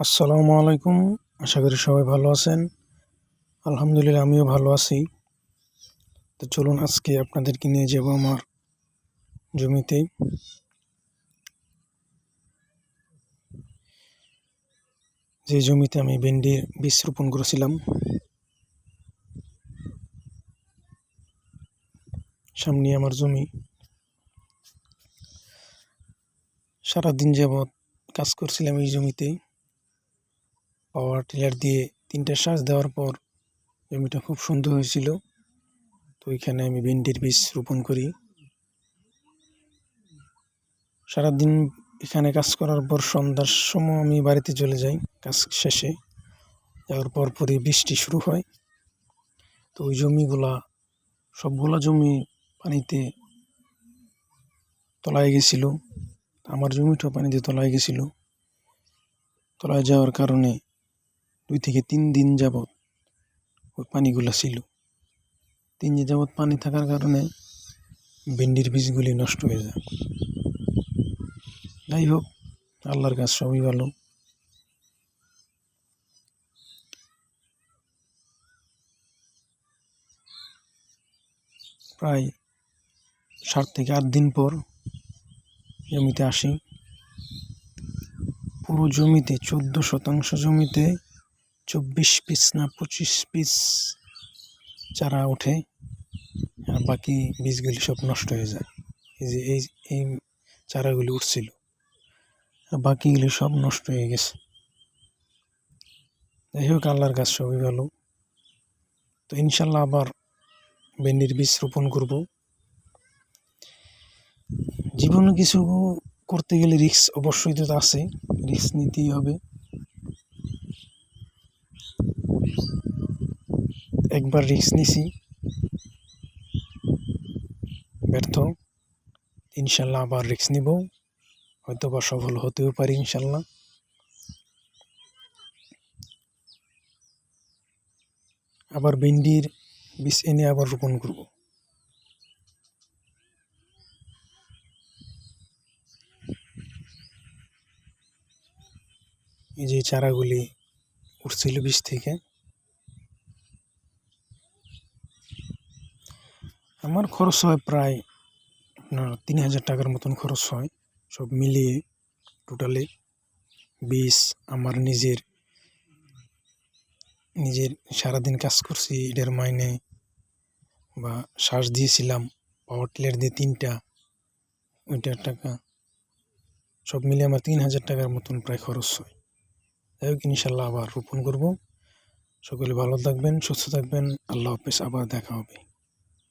আসসালামু আলাইকুম। আশা করি সবাই ভালো আছেন। আলহামদুলিল্লাহ, আমিও ভালো আছি। তো চলুন আজকে আপনাদেরকে নিয়ে যাব আমার জমিতে। যে জমিতে আমি ভেন্ডির বীজ রোপণ করেছিলাম। সামনে আমার জমি। সারাদিন যাবৎ কাজ করছিলাম এই জমিতে। পাওয়ার টিলার দিয়ে তিনটা সাজ দেওয়ার পর জমিটা খুব সুন্দর হয়েছিল। তো এখানে আমি ভেন্ডির বীজ রোপণ করি। সারাদিন এখানে কাজ করার পর সন্ধ্যার সময় আমি বাড়িতে চলে যাই কাজ শেষে। যাওয়ার পর পরই বৃষ্টি শুরু হয়। তো ওই জমিগুলা, সবগুলা জমি পানিতে তলায় গেছিল। আমার জমিটাও পানিতে তলায় গেছিল। তলায় যাওয়ার কারণে দুই থেকে তিন দিন যাবৎ ওই পানিগুলো ছিল। তিন দিন যাবৎ পানি থাকার কারণে ভেন্ডির বীজগুলি নষ্ট হয়ে যায়। যাই হোক, আল্লাহর কাজ সবই ভালো। প্রায় সাত থেকে আট দিন পর জমিতে আসি। পুরো জমিতে চোদ্দ শতাংশ জমিতে চব্বিশ পিস না, পঁচিশ পিস চারা ওঠে, আর বাকি বীজগুলি সব নষ্ট হয়ে যায়। এই যে, এই এই চারাগুলি উঠছিল, আর বাকিগুলি সব নষ্ট হয়ে গেছে। যাই হোক, আল্লাহর গাছ সবই ভালো। তো ইনশাল্লাহ আবার ভেন্ডির বীজ রোপণ করব। জীবনে কিছু করতে গেলে রিক্স অবশ্যই তো আছে রিক্স নিতেই হবে। একবার রিক্স নিছি। ব্যর্থ। ইনশাল্লাহ আবার রিক্স নিব। হয়তো বা সফল হতেও পারি ইনশাল্লাহ। আবার ভেন্ডির বীজ এনে আবার রোপণ করব। এই যে চারাগুলি উঠছিল বীজ থেকে। আমার খরচ হয় প্রায়, আপনার তিন হাজার টাকার মতন খরচ হয়। সব মিলিয়ে টোটালে বীজ আমার নিজের নিজের সারাদিন কাজ করছি এটার মাইনে বা শ্বাস দিয়েছিলাম পাওয়ার টিলার দিয়ে তিনটা ওইটার টাকা, সব মিলে আমার তিন হাজার টাকার মতন প্রায় খরচ হয়। যাই হোক, ইনশাল্লাহ আবার রোপণ করব। সকলে ভালো থাকবেন, সুস্থ থাকবেন। আল্লাহ হাফেজ, আবার দেখা হবে।